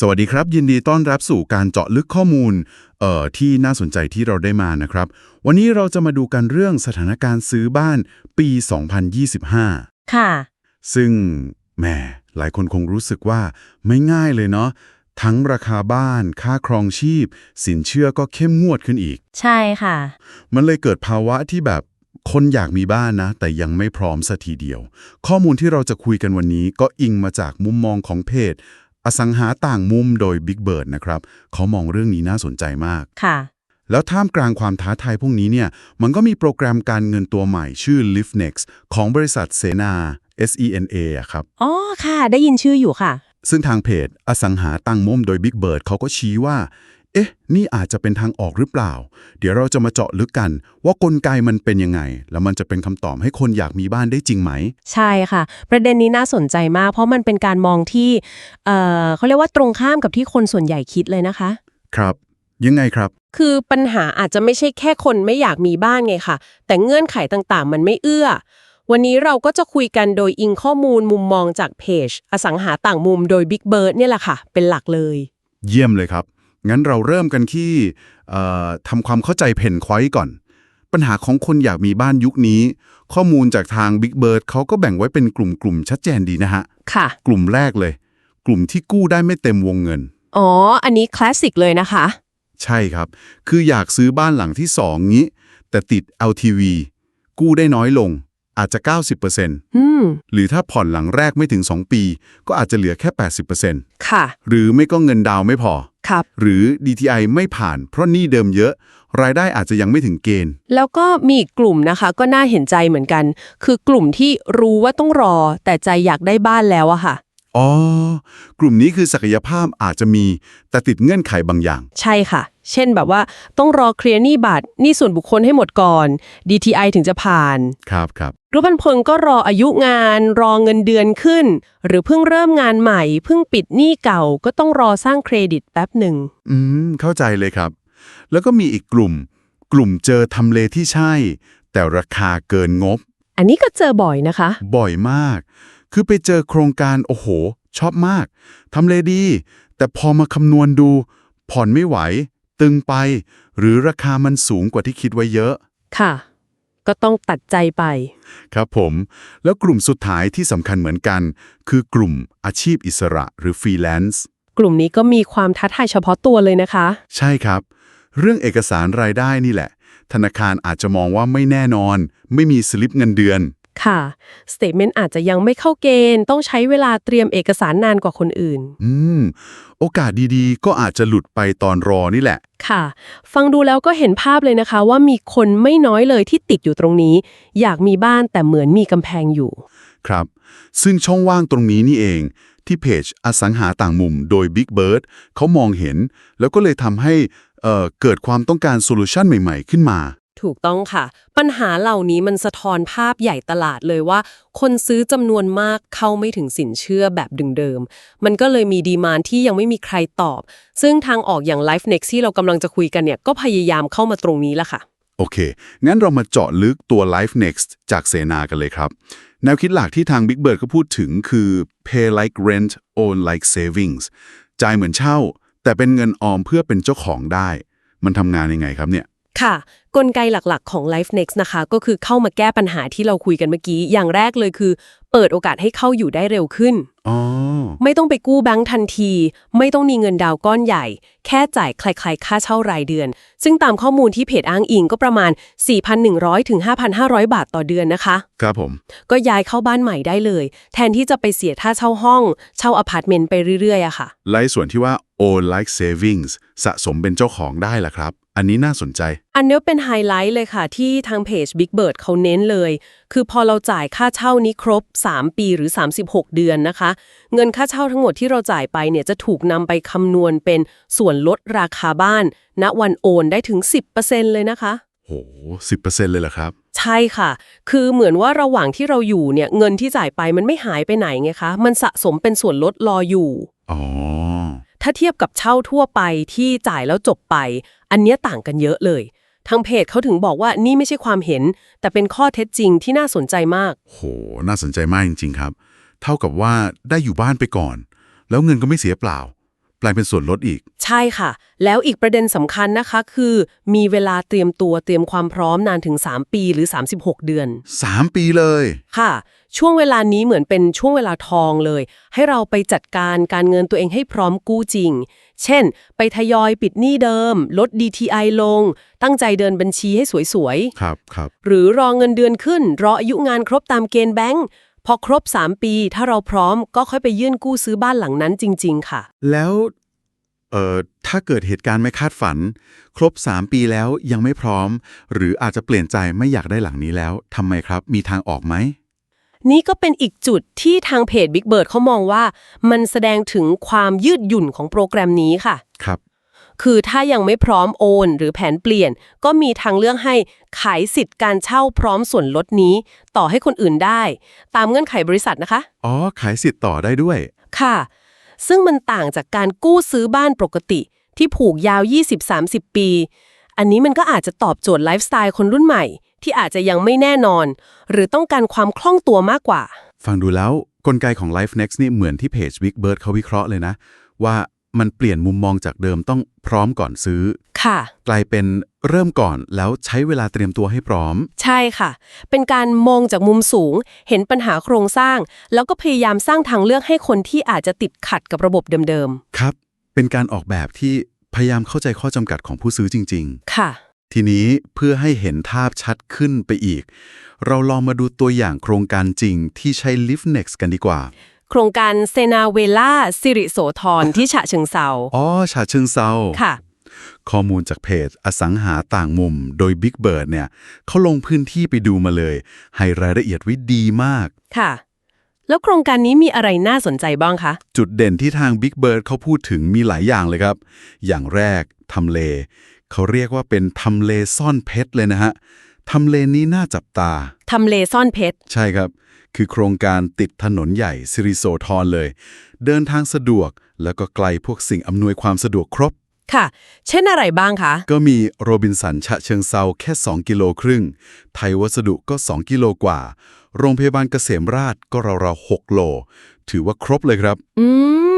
สวัสดีครับ ยินดีต้อนรับสู่การเจาะลึกข้อมูลเอ่อที่น่าสนใจที่เราได้มานะครับ วันนี้เราจะมาดูกันเรื่องสถานการณ์ซื้อบ้านปี 2025 ค่ะ ซึ่งแหมหลายคนคงรู้สึกว่าไม่ง่ายเลยเนาะทั้งราคาบ้าน ค่าครองชีพ สินเชื่อก็เข้มงวดขึ้นอีก ใช่ค่ะ มันเลยเกิดภาวะที่แบบคนอยากมีบ้านนะ แต่ยังไม่พร้อมสัทีเดียว ข้อมูลที่เราจะคุยกันวันนี้ก็อิงมาจากมุมมองของเพจ อสังหาต่างมุมโดย Big Bird นะครับเขามองเรื่องนี้น่าสนใจมาก ค่ะ แล้วท่ามกลางความท้าทายพวกนี้เนี่ยมันก็มีโปรแกรมการเงินตัวใหม่ชื่อ LiftNext ของบริษัทเสนา SENA อะครับ อ๋อ ค่ะ ได้ยินชื่ออยู่ค่ะ ซึ่งทางเพจอสังหาตั้งมุมโดย Big Bird เขาก็ชี้ว่า เอ๊ะ นี่อาจจะเป็นทางออกหรือเปล่า เดี๋ยวเราจะมาเจาะลึกกัน ว่ากลไกมันเป็นยังไง แล้วมันจะเป็นคำตอบให้คนอยากมีบ้านได้จริงไหม ใช่ค่ะ ประเด็นนี้น่าสนใจมาก เพราะมันเป็นการมองที่เอ่อเขาเรียกว่าตรงข้ามกับที่คนส่วนใหญ่คิดเลยนะคะ ครับยังไงครับ คือปัญหาอาจจะไม่ใช่แค่คนไม่อยากมีบ้านไงค่ะ แต่เงื่อนไขต่างๆ มันไม่เอื้อ วันนี้เราก็จะคุยกันโดยอิงข้อมูลมุมมองจากเพจ อสังหาต่างมุมโดย Big Bird เนี่ยแหละค่ะ เป็นหลักเลย เยี่ยมเลยครับ งั้นเราเริ่มกันที่เอ่อทำความเข้าใจเพนควายก่อน ปัญหาของคนอยากมีบ้านยุคนี้ ข้อมูลจากทาง Big Bird เขาก็แบ่งไว้เป็นกลุ่มๆชัดเจนดีนะฮะ ค่ะ กลุ่มแรกเลย กลุ่มที่กู้ได้ไม่เต็มวงเงิน อ๋อ อันนี้คลาสสิกเลยนะคะ ใช่ครับ คืออยากซื้อบ้านหลังที่สองงี้ แต่ติด LTV กู้ได้น้อยลง อาจจะ 90%อืมหรือถ้าผ่อนหลังแรกไม่ถึง 2 ปี ก็อาจจะเหลือแค่ 80%ค่ะ หรือไม่ก็เงินดาวน์ไม่พอ ครับ หรือ DTI ไม่ผ่าน เพราะหนี้เดิมเยอะ รายได้อาจจะยังไม่ถึงเกณฑ์ แล้วก็มีอีกกลุ่มนะคะก็น่าเห็นใจเหมือนกัน คือกลุ่มที่รู้ว่าต้องรอแต่ใจอยากได้บ้านแล้วอะค่ะ อ๋อ กลุ่มนี้คือศักยภาพอาจจะมี แต่ติดเงื่อนไขบางอย่าง ใช่ค่ะ เช่นแบบว่าต้องรอเคลียร์หนี้บัตรหนี้ส่วนบุคคลให้หมดก่อน DTI ถึงจะผ่าน ครับครับ รูปพันพลก็รออายุงาน รอเงินเดือนขึ้น หรือเพิ่งเริ่มงานใหม่ เพิ่งปิดหนี้เก่าก็ต้องรอสร้างเครดิตแป๊บหนึ่ง อืม เข้าใจเลยครับ แล้วก็มีอีกกลุ่ม กลุ่มเจอทำเลที่ใช่ แต่ราคาเกินงบ อันนี้ก็เจอบ่อยนะคะ บ่อยมาก คือไปเจอโครงการโอ้โห ชอบมากทำเลดี แต่พอมาคำนวณดู ผ่อนไม่ไหว ตึงไป หรือราคามันสูงกว่าที่คิดไว้เยอะ ค่ะ ก็ต้องตัดใจไป ครับผม แล้วกลุ่มสุดท้ายที่สำคัญเหมือนกัน คือกลุ่มอาชีพอิสระหรือฟรีแลนซ์กลุ่มนี้ก็มีความท้าทายเฉพาะตัวเลยนะคะ ใช่ครับ เรื่องเอกสารรายได้นี่แหละ ธนาคารอาจจะมองว่าไม่แน่นอน ไม่มีสลิปเงินเดือน ค่ะ สเต t เมนต์อาจจะยังไม่เข้าเกณฑ์ ต้องใช้เวลาเตรียมเอกสารนานกว่าคนอื่น อืม โอกาสดีๆ ก็อาจจะหลุดไปตอนรอนี่แหละ ค่ะ ฟังดูแล้วก็เห็นภาพเลยนะคะ ว่ามีคนไม่น้อยเลยที่ติดอยู่ตรงนี้ อยากมีบ้านแต่เหมือนมีกำแพงอยู่ ครับ ซึ่งช่องว่างตรงนี้นี่เอง ที่เพจอสังหาต่างมุมโดย Big Bird เขามองเห็น แล้วก็เลยทำให้เอ่อเกิดความต้องการโซลูชันใหม่ๆ ขึ้นมา ถูกต้องค่ะ ปัญหาเหล่านี้มันสะท้อนภาพใหญ่ตลาดเลยว่า คนซื้อจำนวนมากเข้าไม่ถึงสินเชื่อแบบดึงเดิม มันก็เลยมีดีมานที่ยังไม่มีใครตอบ ซึ่งทางออกอย่าง Life Next ที่เรากำลังจะคุยกันเนี่ย ก็พยายามเข้ามาตรงนี้ละค่ะ โอเค งั้นเรามาเจาะลึกตัว Life Next จากเสนากันเลยครับ แนวคิดหลักที่ทาง Big Bird ก็พูดถึงคือ pay like rent own like savings จ่ายเหมือนเช่า แต่เป็นเงินออมเพื่อเป็นเจ้าของได้ มันทำงานยังไงครับเนี่ย ค่ะ กลไกหลักๆของ Life Next นะคะ ก็คือเข้ามาแก้ปัญหาที่เราคุยกันเมื่อกี้ อย่างแรกเลยคือ เปิดโอกาสให้เข้าอยู่ได้เร็วขึ้นอ๋อไม่ต้องไปกู้แบงค์ทันที ไม่ต้องมีเงินดาวน์ก้อนใหญ่ แค่จ่ายใครๆค่าเช่ารายเดือน ซึ่งตามข้อมูลที่เพจอ้างอิงก็ประมาณ 4,100ถึง5,500 บาทต่อเดือนนะคะ ครับผม ก็ย้ายเข้าบ้านใหม่ได้เลย แทนที่จะไปเสียค่าเช่าห้อง เช่าอพาร์ตเมนต์ไปเรื่อยๆอะค่ะ ไล่ส่วนที่ว่า own like savings สะสมเป็นเจ้าของได้ล่ะครับ อันนี้น่าสนใจ อันนี้เป็นไฮไลท์เลยค่ะ ที่ทางเพจ Big Bird เขาเน้นเลย คือพอเราจ่ายค่าเช่านี้ครบ 3 ปีหรือ 36 เดือนนะคะ เงินค่าเช่าทั้งหมดที่เราจ่ายไปเนี่ยจะถูกนำไปคำนวณเป็นส่วนลดราคาบ้าน ณวันโอนได้ถึง 10%เลยนะคะ โหสิบเปอร์เซ็นต์เลยเหรอครับ ใช่ค่ะ คือเหมือนว่าระหว่างที่เราอยู่เนี่ยเงินที่จ่ายไปมันไม่หายไปไหนไงคะ มันสะสมเป็นส่วนลดรออยู่ อ๋อ ถ้าเทียบกับเช่าทั่วไปที่จ่ายแล้วจบไป อันเนี้ยต่างกันเยอะเลย ทางเพจเขาถึงบอกว่านี่ไม่ใช่ความเห็น แต่เป็นข้อเท็จจริงที่น่าสนใจมาก โห น่าสนใจมากจริง ๆ ครับ เท่ากับว่าได้อยู่บ้านไปก่อน แล้วเงินก็ไม่เสียเปล่า แปลงเป็นส่วนลดอีก ใช่ค่ะ แล้วอีกประเด็นสำคัญนะคะ คือมีเวลาเตรียมตัวเตรียมความพร้อมนานถึง 3 ปีหรือ 36 เดือน 3 ปีเลย ค่ะ ช่วงเวลานี้เหมือนเป็นช่วงเวลาทองเลย ให้เราไปจัดการการเงินตัวเองให้พร้อมกู้จริง เช่น ไปทยอยปิดหนี้เดิม ลด DTI ลง ตั้งใจเดินบัญชีให้สวยครับครับๆหรือรอเงินเดือนขึ้น รออายุงานครบตามเกณฑ์แบงก์ พอครบ 3 ปีถ้าเราพร้อมก็ค่อยไปยื่นกู้ซื้อบ้านหลังนั้นจริง ๆ ค่ะ แล้วเอ่อถ้าเกิดเหตุการณ์ไม่คาดฝัน ครบ 3 ปีแล้วยังไม่พร้อม หรืออาจจะเปลี่ยนใจไม่อยากได้หลังนี้แล้วทำไมครับ มีทางออกไหม นี่ก็เป็นอีกจุดที่ทางเพจ Big Bird เขามองว่า มันแสดงถึงความยืดหยุ่นของโปรแกรมนี้ค่ะ ครับ คือถ้ายังไม่พร้อมโอน หรือแผนเปลี่ยน ก็มีทางเลือกให้ขายสิทธิ์การเช่าพร้อมส่วนลดนี้ ต่อให้คนอื่นได้ ตามเงื่อนไขบริษัทนะคะ อ๋อ ขายสิทธิ์ต่อได้ด้วย ค่ะ ซึ่งมันต่างจากการกู้ซื้อบ้านปกติ ที่ผูกยาว 20-30 ปี อันนี้มันก็อาจจะตอบโจทย์ไลฟ์สไตล์คนรุ่นใหม่ ที่อาจจะยังไม่แน่นอน หรือต้องการความคล่องตัวมากกว่า ฟังดูแล้วกลไกของ Life Next นี่เหมือนที่เพจ Big Bird เขาวิเคราะห์เลยนะ ว่า มันเปลี่ยนมุมมองจากเดิมต้องพร้อมก่อนซื้อ ค่ะ กลายเป็นเริ่มก่อนแล้วใช้เวลาเตรียมตัวให้พร้อม ใช่ค่ะ เป็นการมองจากมุมสูง เห็นปัญหาโครงสร้าง แล้วก็พยายามสร้างทางเลือกให้คนที่อาจจะติดขัดกับระบบเดิมครับ เป็นการออกแบบที่พยายามเข้าใจข้อจำกัดของผู้ซื้อจริงๆๆค่ะ ทีนี้เพื่อให้เห็นภาพชัดขึ้นไปอีก เราลองมาดูตัวอย่างโครงการจริงที่ใช้ LiftNext กันดีกว่า โครงการเซนาเวล่าสิริโสธรที่ฉะเชิงเซาอ๋อฉาเชิงเซาค่ะ ข้อมูลจากเพจอสังหาต่างมุมโดย Big Bird เนี่ยเขาลงพื้นที่ไปดูมาเลย ให้รายละเอียดไว้ดีมากค่ะ แล้วโครงการนี้มีอะไรน่าสนใจบ้างคะ จุดเด่นที่ทาง Big Bird เขาพูดถึงมีหลายอย่างเลยครับ อย่างแรกทำเล เขาเรียกว่าเป็นทำเลซ่อนเพชรเลยนะฮะ ทำเลนี้น่าจับตา ทำเลซ่อนเพชร ใช่ครับ คือโครงการติดถนนใหญ่สิริโสธรเลย เดินทางสะดวก แล้วก็ไกลพวกสิ่งอำนวยความสะดวกครบ ค่ะ เช่นอะไรบ้างคะ ก็มีโรบินสันฉะเชิงเซาแค่ 2 กิโลครึ่ง ไทยวัสดุก็ 2 กิโลกว่า โรงพยาบาลเกษมราชก็ราวๆ6โล ถือว่าครบเลยครับ อื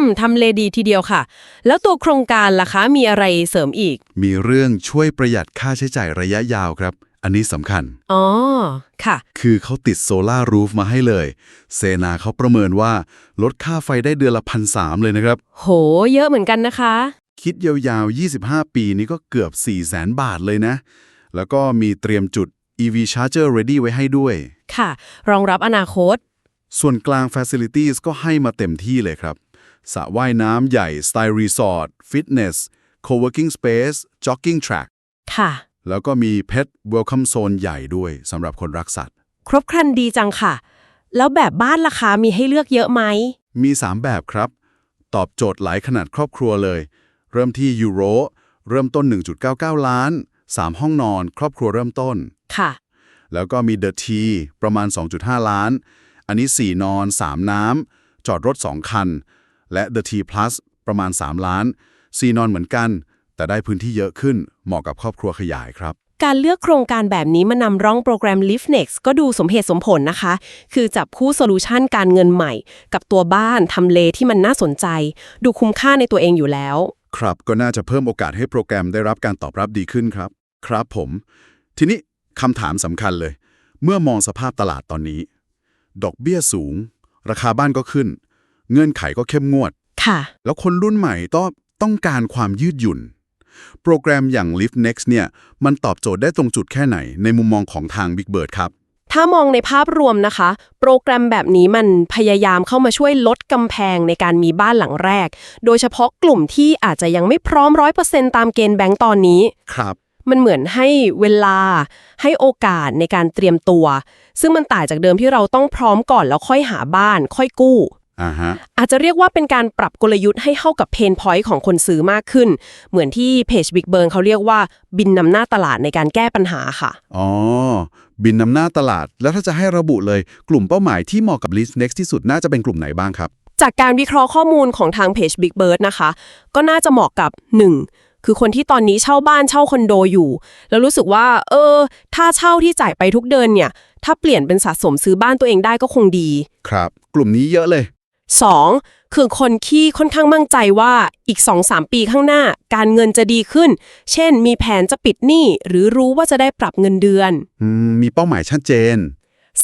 มทำเลดีทีเดียวค่ะ แล้วตัวโครงการล่ะคะ มีอะไรเสริมอีก มีเรื่องช่วยประหยัดค่าใช้จ่ายระยะยาวครับ อันนี้สำคัญ อ๋อ ค่ะ คือเขาติดโซลารูฟมาให้เลย เซนาเขาประเมินว่า ลดค่าไฟได้เดือนละพันสามเลยนะครับ โห เยอะเหมือนกันนะคะ คิดยาวๆ 25 ปีนี้ก็เกือบ 4 0 0แสนบาทเลยนะ แล้วก็มีเตรียมจุด EV Charger ready ไว้ให้ด้วย ค่ะ รองรับอนาคต ส่วนกลาง Facilities ก็ให้มาเต็มที่เลยครับสระว่ายน้ำใหญ่ Style Resort Fitness Co-working Space Jogging Track ค่ะ แล้วก็มี Pet Welcome Zone ใหญ่ด้วยสำหรับคนรักสัตว์ ครบครันดีจังค่ะ แล้วแบบบ้านราคามีให้เลือกเยอะไหม มี 3 แบบครับ ตอบโจทย์หลายขนาดครอบครัวเลย เริ่มที่ยูโรเริ่มต้น 1.99 ล้าน 3 ห้องนอน ครอบครัวเริ่มต้น ค่ะ แล้วก็มี The T ประมาณ 2.5 ล้าน อันนี้ 4 นอน 3 น้ำ จอดรถ 2 คัน และ The T Plus ประมาณ 3 ล้าน 4 นอนเหมือนกัน แต่ได้พื้นที่เยอะขึ้นเหมาะกับครอบครัวขยายครับ การเลือกโครงการแบบนี้มานำร่องโปรแกรม LiftNext ก็ดูสมเหตุสมผลนะคะ คือจับคู่โซลูชันการเงินใหม่ กับตัวบ้านทำเลที่มันน่าสนใจ ดูคุ้มค่าในตัวเองอยู่แล้ว ครับก็น่าจะเพิ่มโอกาสให้โปรแกรมได้รับการตอบรับดีขึ้นครับ ครับผม ทีนี้คำถามสำคัญเลย เมื่อมองสภาพตลาดตอนนี้ ดอกเบี้ยสูง ราคาบ้านก็ขึ้น เงื่อนไขก็เข้มงวด ค่ะ แล้วคนรุ่นใหม่ต้องต้องการความยืดหยุ่น โปรแกรมอย่าง Lift Next เนี่ยมันตอบโจทย์ได้ตรงจุดแค่ไหนในมุมมองของทาง Big Bird ครับ ถ้ามองในภาพรวมนะคะ โปรแกรมแบบนี้มันพยายามเข้ามาช่วยลดกำแพงในการมีบ้านหลังแรก โดยเฉพาะกลุ่มที่อาจจะยังไม่พร้อมร้อยเปอร์เซ็นตามเกณฑ์แบงก์ตอนนี้ ครับมันเหมือนให้เวลาให้โอกาสในการเตรียมตัว ซึ่งมันต่างจากเดิมที่เราต้องพร้อมก่อนแล้วค่อยหาบ้าน ค่อยกู้ อ่าฮะอาจจะเรียกว่าเป็นการปรับกลยุทธ์ให้เข้ากับเพนพอยต์ของคนซื้อมากขึ้น เหมือนที่เพจ Big Burn เขาเรียกว่าบินนำหน้าตลาดในการแก้ปัญหาค่ะ อ๋อ บินนำหน้าตลาด แล้วถ้าจะให้ระบุเลยกลุ่มเป้าหมายที่เหมาะกับ List Next ที่สุดน่าจะเป็นกลุ่มไหนบ้างครับ จากการวิเคราะห์ข้อมูลของทางเพจ Big Bird นะคะ ก็น่าจะเหมาะกับ 1. คือคนที่ตอนนี้เช่าบ้านเช่าคอนโดอยู่ แล้วรู้สึกว่า เออ ถ้าเช่าที่จ่ายไปทุกเดือนเนี่ย ถ้าเปลี่ยนเป็นสะสมซื้อบ้านตัวเองได้ก็คงดี ครับ กลุ่มนี้เยอะเลย 2. คือคนที่ค่อนข้างมั่นใจว่าอีก 2-3 ปีข้างหน้า การเงินจะดีขึ้น เช่น มีแผนจะปิดหนี้หรือรู้ว่าจะได้ปรับเงินเดือน อืมมีเป้าหมายชัดเจน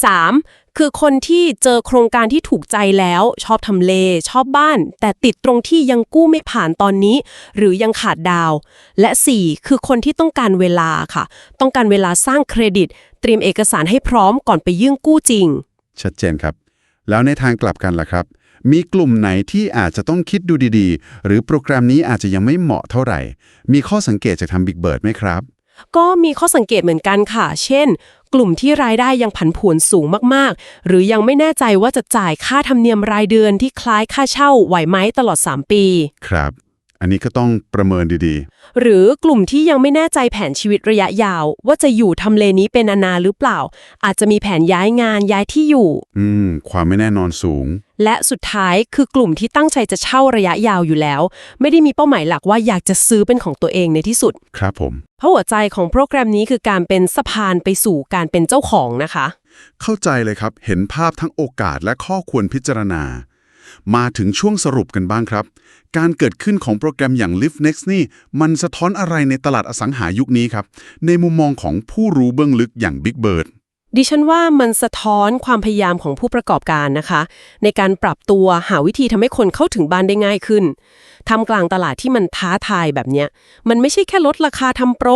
3. คือคนที่เจอโครงการที่ถูกใจแล้ว ชอบทำเล ชอบบ้าน แต่ติดตรงที่ยังกู้ไม่ผ่านตอนนี้ หรือยังขาดดาว และ 4. คือคนที่ต้องการเวลาค่ะ ต้องการเวลาสร้างเครดิต เตรียมเอกสารให้พร้อมก่อนไปยื่นกู้จริง ชัดเจนครับ แล้วในทางกลับกันล่ะครับ มีกลุ่มไหนที่อาจจะต้องคิดดูดีๆ หรือโปรแกรมนี้อาจจะยังไม่เหมาะเท่าไหร่ มีข้อสังเกตจากทาง Big Bird ไหมครับ ก็มีข้อสังเกตเหมือนกันค่ะ เช่น กลุ่มที่รายได้ยังผันผวนสูงมากๆ หรือยังไม่แน่ใจว่าจะจ่ายค่าธรรมเนียมรายเดือนที่คล้ายค่าเช่าไหวไหมตลอด 3 ปี ครับ อันนี้ก็ต้องประเมินดีหรือกลุ่มที่ยังไม่แน่ใจแผนชีวิตระยะยาว ว่าจะอยู่ทำเลนี้เป็นนานๆหรือเปล่า อาจจะมีแผนย้ายงานย้ายที่อยู่ๆอืม ความไม่แน่นอนสูง และสุดท้ายคือกลุ่มที่ตั้งใจจะเช่าระยะยาวอยู่แล้ว ไม่ได้มีเป้าหมายหลักว่าอยากจะซื้อเป็นของตัวเองในที่สุด ครับผม เพราะหัวใจของโปรแกรมนี้คือการเป็นสะพานไปสู่การเป็นเจ้าของนะคะ เข้าใจเลยครับ เห็นภาพทั้งโอกาสและข้อควรพิจารณา มาถึงช่วงสรุปกันบ้างครับ การเกิดขึ้นของโปรแกรมอย่าง Live Next นี่ มันสะท้อนอะไรในตลาดอสังหายุคนี้ครับ ในมุมมองของผู้รู้เบื้องลึกอย่าง Big Bird ดิฉันว่ามันสะท้อนความพยายามของผู้ประกอบการนะคะ ในการปรับตัวหาวิธีทำให้คนเข้าถึงบ้านได้ง่ายขึ้นทำกลางตลาดที่มันท้าทายแบบเนี้ย มันไม่ใช่แค่ลดราคาทำโปร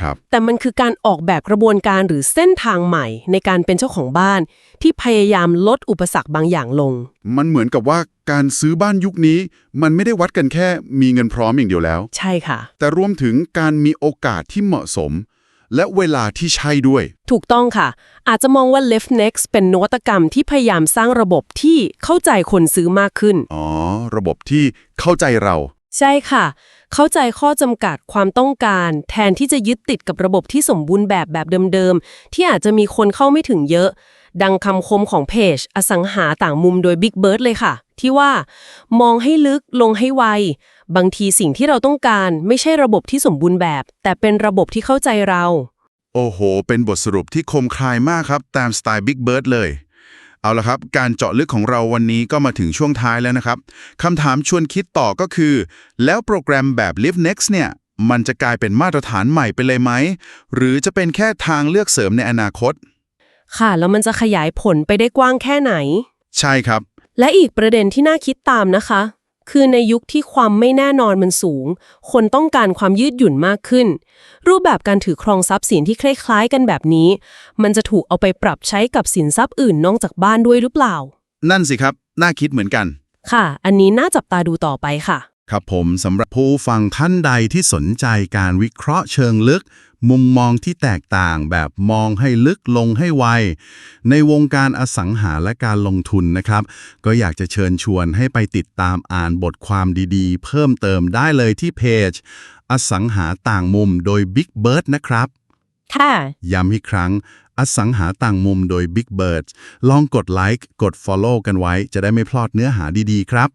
ครับแต่มันคือการออกแบบกระบวนการหรือเส้นทางใหม่ ในการเป็นเจ้าของบ้าน ที่พยายามลดอุปสรรคบางอย่างลง มันเหมือนกับว่าการซื้อบ้านยุคนี้ มันไม่ได้วัดกันแค่มีเงินพร้อมอย่างเดียวแล้ว ใช่ค่ะ แต่รวมถึงการมีโอกาสที่เหมาะสม และเวลาที่ใช่ด้วย ถูกต้องค่ะ อาจจะมองว่า Left Next เป็นนวัตกรรมที่พยายามสร้างระบบที่เข้าใจคนซื้อมากขึ้น อ๋อ ระบบที่เข้าใจเรา ใช่ค่ะ เข้าใจข้อจำกัดความต้องการ แทนที่จะยึดติดกับระบบที่สมบูรณ์แบบแบบเดิมๆ ที่อาจจะมีคนเข้าไม่ถึงเยอะ ดังคำคมของเพจ อสังหาต่างมุมโดย Big Bird เลยค่ะ ที่ว่ามองให้ลึกลงให้ไว บางทีสิ่งที่เราต้องการไม่ใช่ระบบที่สมบูรณ์แบบ แต่เป็นระบบที่เข้าใจเรา โอ้โห เป็นบทสรุปที่คมคายมากครับ ตามสไตล์ Big Bird เลย เอาละครับ การเจาะลึกของเราวันนี้ก็มาถึงช่วงท้ายแล้วนะครับคำถามชวนคิดต่อก็คือ แล้วโปรแกรมแบบ Live Next เนี่ย มันจะกลายเป็นมาตรฐานใหม่ไปเลยไหม หรือจะเป็นแค่ทางเลือกเสริมในอนาคต ค่ะ แล้วมันจะขยายผลไปได้กว้างแค่ไหน ใช่ครับ และอีกประเด็นที่น่าคิดตามนะคะ คือในยุคที่ความไม่แน่นอนมันสูง คนต้องการความยืดหยุ่นมากขึ้น รูปแบบการถือครองทรัพย์สินที่คล้ายๆกันแบบนี้ มันจะถูกเอาไปปรับใช้กับสินทรัพย์อื่นนอกจากบ้านด้วยหรือเปล่า นั่นสิครับ น่าคิดเหมือนกัน ค่ะ อันนี้น่าจับตาดูต่อไปค่ะ ครับผมสำหรับผู้ฟังท่านใดที่สนใจการวิเคราะห์เชิงลึก มุมมองที่แตกต่างแบบมองให้ลึกลงให้ไว ในวงการอสังหาและการลงทุนนะครับ ก็อยากจะเชิญชวนให้ไปติดตามอ่านบทความดีๆ เพิ่มเติมได้เลยที่เพจ อสังหาต่างมุมโดย Big Bird นะครับ ค่ะ ย้ำอีกครั้ง อสังหาต่างมุมโดย Big Bird ลองกดไลค์กด Follow กันไว้จะได้ไม่พลาดเนื้อหาดีๆ ครับ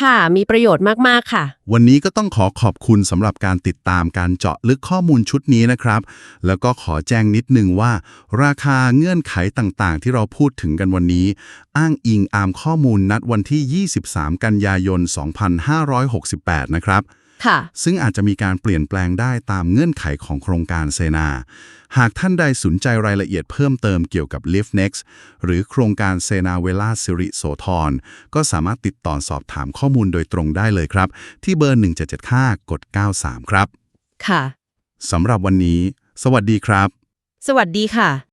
ค่ะ มีประโยชน์มาก ๆ ค่ะ วันนี้ก็ต้องขอขอบคุณสำหรับการติดตามการเจาะลึกข้อมูลชุดนี้นะครับ แล้วก็ขอแจ้งนิดนึงว่า ราคาเงื่อนไขต่างๆ ที่เราพูดถึงกันวันนี้ อ้างอิงอามข้อมูลนัดวันที่ 23 กันยายน 2568 นะครับ ค่ะ ซึ่งอาจจะมีการเปลี่ยนแปลงได้ตามเงื่อนไขของโครงการเซนา หากท่านใดสนใจรายละเอียดเพิ่มเติมเกี่ยวกับ Lift Next หรือโครงการเซนาเวลาสิริโสธรก็สามารถติดต่อสอบถามข้อมูลโดยตรงได้เลยครับ ที่เบอร์ 1775 กด 93 ครับ ค่ะสำหรับวันนี้ สวัสดีครับ สวัสดีค่ะ